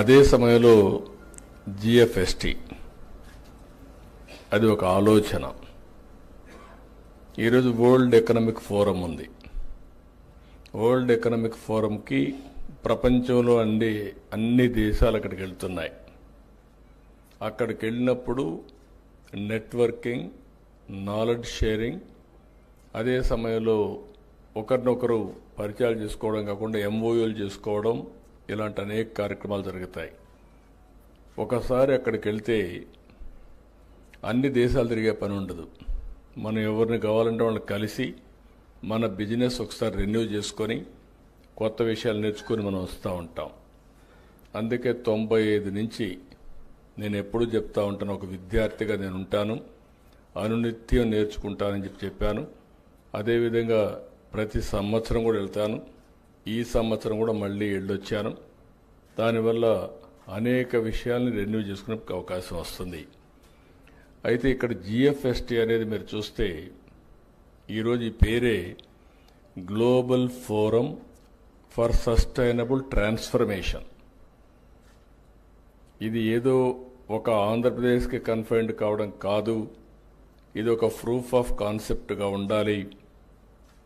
అదే సమయంలో జిఎఫ్ఎస్టి. అది ఒక ఆలోచన. ఈరోజు వరల్డ్ ఎకనామిక్ ఫోరం ఉంది. వరల్డ్ ఎకనామిక్ ఫోరంకి ప్రపంచంలో అన్ని అన్ని దేశాలు అక్కడికి వెళ్తున్నాయి. అక్కడికి వెళ్ళినప్పుడు నెట్వర్కింగ్ నాలెడ్జ్ షేరింగ్ అదే సమయంలో ఒకరినొకరు పరిచయాలు చేసుకోవడం కాకుండా ఎంఓయూలు చేసుకోవడం ఇలాంటి అనేక కార్యక్రమాలు జరుగుతాయి. ఒకసారి అక్కడికి వెళ్తే అన్ని దేశాలు తిరిగే పని ఉండదు. మనం ఎవరిని కావాలంటే వాళ్ళని కలిసి మన బిజినెస్ ఒకసారి రెన్యూ చేసుకొని కొత్త విషయాలు నేర్చుకొని మనం వస్తూ ఉంటాం. అందుకే తొంభై ఐదు నుంచి నేను ఎప్పుడూ చెప్తా ఉంటాను ఒక విద్యార్థిగా నేను ఉంటాను అనునిత్యం నేర్చుకుంటానని చెప్పి చెప్పాను. అదేవిధంగా ప్రతి సంవత్సరం కూడా వెళ్తాను. ఈ సంవత్సరం కూడా మళ్ళీ వెళ్ళొచ్చాను దానివల్ల అనేక విషయాల్ని రెన్యూ చేసుకునే అవకాశం వస్తుంది. అయితే ఇక్కడ జిఎఫ్ఎస్టి అనేది మీరు చూస్తే ఈరోజు ఈ పేరే global forum for sustainable transformation ఇది ఏదో ఒక ఆంధ్రప్రదేశ్కి కన్ఫైన్డ్ కావడం కాదు. ఇది ఒక ప్రూఫ్ ఆఫ్ కాన్సెప్ట్గా ఉండాలి.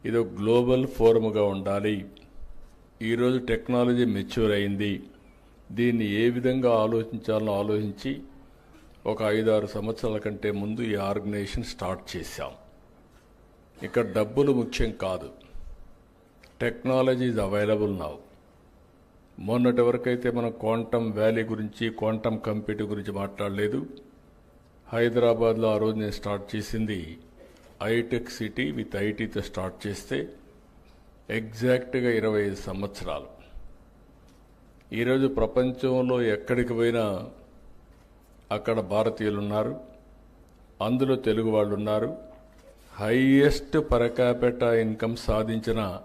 ఇది ఒక గ్లోబల్ ఫోరమ్గా ఉండాలి. ఈరోజు టెక్నాలజీ మెచ్యూర్ అయింది. దీన్ని ఏ విధంగా ఆలోచించాలో ఆలోచించి ఒక ఐదారు సంవత్సరాల కంటే ముందు ఈ ఆర్గనైజేషన్ స్టార్ట్ చేశాం. ఇక్కడ డబ్బులు ముఖ్యం కాదు. Technology is available now. మొన్నటి వరకైతే మనం క్వాంటమ్ వ్యాలీ గురించి క్వాంటమ్ కంప్యూటర్ గురించి మాట్లాడలేదు. హైదరాబాద్లో ఆ రోజు నేను స్టార్ట్ చేసింది ఐటెక్ సిటీ విత్ ఐటీతో స్టార్ట్ చేస్తే ఎగ్జాక్ట్గా ఇరవై ఐదు సంవత్సరాలు. ఈరోజు ప్రపంచంలో ఎక్కడికి పోయినా అక్కడ భారతీయులు ఉన్నారు అందులో తెలుగు వాళ్ళు ఉన్నారు హైయెస్ట్ పరకాపెట ఇన్కమ్ సాధించిన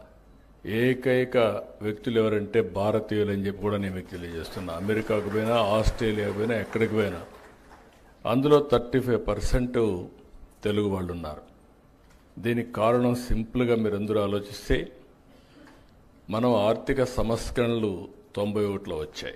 ఏకైక వ్యక్తులు ఎవరంటే భారతీయులు అని చెప్పి కూడా నేను మీకు తెలియజేస్తున్నా. అమెరికాకు పోయినా ఆస్ట్రేలియాకు పోయినా ఎక్కడికి పోయినా అందులో థర్టీ ఫైవ్ పర్సెంట్ తెలుగు వాళ్ళు ఉన్నారు దీనికి కారణం సింపుల్గా మీరు అందరూ ఆలోచిస్తే మనం ఆర్థిక సంస్కరణలు తొంభై ఒకటిలో వచ్చాయి.